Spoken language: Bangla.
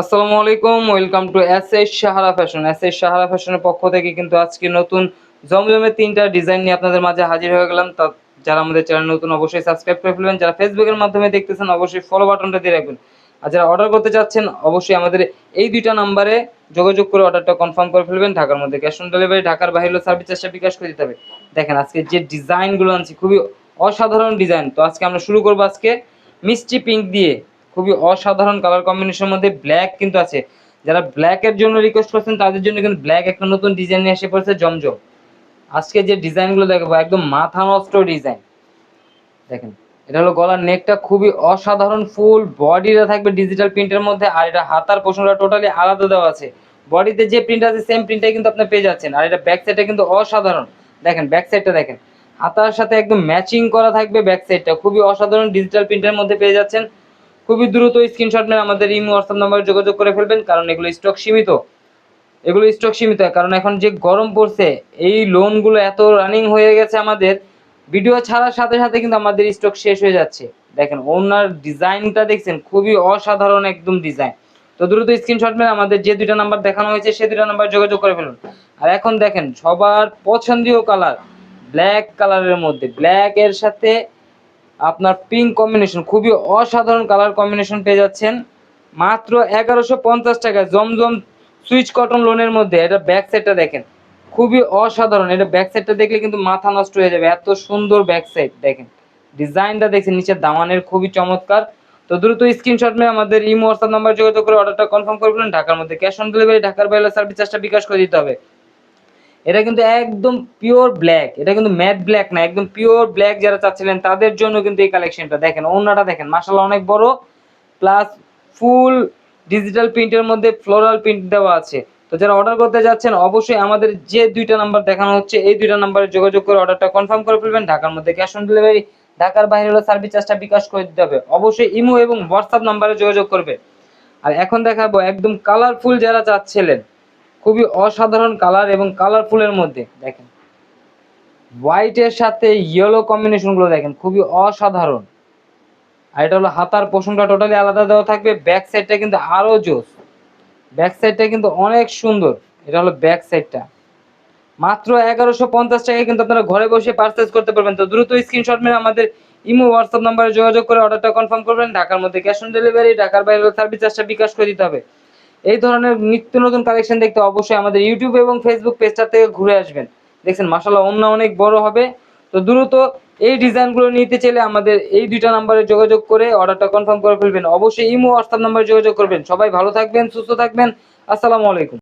আসসালামু আলাইকুম, welcome to S S Sahara fashion. S S Sahara ফ্যাশনের পক্ষ থেকে কিন্তু আজকে নতুন জমজমে তিনটা ডিজাইন নিয়ে আপনাদের মাঝে হাজির হয়ে গেলাম। তা যারা আমাদের চ্যানেল নতুন, অবশ্যই সাবস্ক্রাইব করে ফেলবেন। যারা ফেসবুকের মাধ্যমে দেখতেছেন, অবশ্যই ফলো বাটনটা দিয়ে রাখবেন। আর যারা অর্ডার করতে চাচ্ছেন, অবশ্যই আমাদের এই দুইটা নাম্বারে যোগাযোগ করে অর্ডারটা কনফার্ম করে ফেলবেন। ঢাকার মধ্যে ক্যাশ অন ডেলিভারি ঢাকার বাইরে সার্ভিস চার্জটা বিকাশ করে দিতে হবে। দেখেন, আজকে যে ডিজাইনগুলো আনছি, খুবই অসাধারণ ডিজাইন তো আজকে আমরা শুরু করব আজকে মিষ্টি পিঙ্ক দিয়ে। খুবই অসাধারণ কালার কম্বিনেশনের মধ্যে ব্ল্যাক কিন্তু আছে। যারা ব্ল্যাকের জন্য রিকোয়েস্ট করছেন, তাদের জন্য কিন্তু ব্ল্যাক একটা নতুন ডিজাইন নিয়ে এসে পড়েছে জমজম। আজকে যে ডিজাইনগুলো দেখাবো, একদম মাথা নষ্ট ডিজাইন দেখেন, এটা হলো গলার নেকটা খুবই অসাধারণ ফুল বডিটা থাকবে ডিজিটাল প্রিন্টের মধ্যে, আর এটা হাতার পোষণটা টোটালি আলাদা দেওয়া আছে। বডিতে যে প্রিন্ট আছে সেম প্রিন্টটাই কিন্তু আপনি পেয়ে যাচ্ছেন। আর এটা ব্যাক সাইডটা কিন্তু অসাধারণ। দেখেন ব্যাক সাইডটা দেখেন। হাতার সাথে একদম ম্যাচিং করা থাকবে ব্যাক সাইডটা খুবই অসাধারণ ডিজিটাল প্রিন্টের মধ্যে পেয়ে যাচ্ছেন। খুবই দ্রুত স্ক্রিনশট নিয়ে আমাদের ইমো হোয়াটসঅ্যাপ নাম্বারে যোগাযোগ করে ফেলবেন, কারণ এগুলো স্টক সীমিত। এগুলো স্টক সীমিত, কারণ এখন যে গরম পড়ছে, এই লোনগুলো এত রানিং হয়ে গেছে আমাদের ভিডিও ছাড়ার সাথে সাথে কিন্তু আমাদের স্টক শেষ হয়ে যাচ্ছে। দেখেন ওনার ডিজাইনটা দেখছেন, খুবই অসাধারণ একদম ডিজাইন তো দ্রুত স্ক্রিনশট মেরে আমাদের যে দুইটা নাম্বার দেখানো হয়েছে, সে দুইটা নাম্বার যোগাযোগ করে ফেলুন। আর এখন দেখেন, সবার পছন্দীয় কালার ব্ল্যাক কালারের মধ্যে ব্ল্যাক এর সাথে আপনার পিঙ্ক কম্বিনেশন খুবই অসাধারণ কালার কম্বিনেশন পেয়ে যাচ্ছেন। মাত্র এগারোশো পঞ্চাশ টাকায় জমজম সুইচ কটন লোনের মধ্যে এটা ব্যাক সাইডটা দেখেন। খুবই অসাধারণ, এটা ব্যাক সাইডটা দেখলে কিন্তু মাথা নষ্ট হয়ে যাবে, এত সুন্দর ব্যাক সাইড দেখেন। ডিজাইনটা দেখছেন নিচের দামানের খুবই চমৎকার। তো দ্রুত স্ক্রিনশট নিয়ে আমাদের ইমো হোয়াটসঅ্যাপ নাম্বার যোগাযোগ করে অর্ডারটা কনফার্ম করে ফেলুন, ঢাকার মধ্যে ক্যাশ অন ডেলিভারি ঢাকার বাইরে সার্ভিস চার্জটা বিকাশ করে দিতে হবে। এটা কিন্তু একদম পিওর ব্ল্যাক এটা কিন্তু ম্যাট ব্ল্যাক না, একদম পিওর ব্ল্যাক যারা চাচ্ছিলেন তাদের জন্য কিন্তু এই কালেকশনটা দেখেন অন্যটা দেখেন মাসাল্লাহ অনেক বড় প্লাস ফুল ডিজিটাল প্রিন্টের মধ্যে ফ্লোরাল প্রিন্ট দেওয়া আছে। তো যারা অর্ডার করতে যাচ্ছেন, অবশ্যই আমাদের যে দুইটা নাম্বার দেখানো হচ্ছে, এই দুইটা নাম্বারে যোগাযোগ করে অর্ডারটা কনফার্ম করে ফেলবেন। ঢাকার মধ্যে ক্যাশ অন ডেলিভারি ঢাকার বাইরে হলে সার্ভিস চার্জটা বিকাশ করে দিতে হবে। অবশ্যই ইমো এবং হোয়াটসঅ্যাপ নাম্বারে যোগাযোগ করবে। আর এখন দেখাবো একদম কালারফুল যারা চাচ্ছিলেন খুবই অসাধারণ কালার এবং কালারফুলের মধ্যে, দেখেন। হোয়াইটের সাথে ইয়েলো কম্বিনেশনগুলো দেখেন, খুবই অসাধারণ। আর এটা হলো হাতার পোষণটা টোটালি আলাদা দেওয়া থাকবে ব্যাক সাইডটা কিন্তু আরও জোস। ব্যাক সাইডটা কিন্তু অনেক সুন্দর, এটা হলো ব্যাক সাইডটা মাত্র এগারোশো পঞ্চাশ টাকায় কিন্তু আপনারা ঘরে বসে পারচেস করতে পারবেন। তো দ্রুত স্ক্রিনশট মেরে আমাদের ইমো হোয়াটসঅ্যাপ নাম্বারে যোগাযোগ করে অর্ডারটা কনফার্ম করবেন। ঢাকার মধ্যে ক্যাশ অন ডেলিভারি ঢাকার বাইরে সার্ভিস চার্জটা বিকাশ করে দিতে হবে। এই ধরনের নিত্য নতুন কালেকশন দেখতে অবশ্যই আমাদের ইউটিউব এবং ফেসবুক পেজটা থেকে ঘুরে আসবেন। দেখছেন মাসাল্লাহ অন্য অনেক বড় হবে। তো দ্রুত এই ডিজাইনগুলো নিতে চাইলে আমাদের এই দুইটা নাম্বারে যোগাযোগ করে অর্ডারটা কনফার্ম করে ফেলবেন। অবশ্যই ইমো হোয়াটসঅ্যাপ নাম্বারে যোগাযোগ করবেন। সবাই ভালো থাকবেন, সুস্থ থাকবেন। আসসালামু আলাইকুম।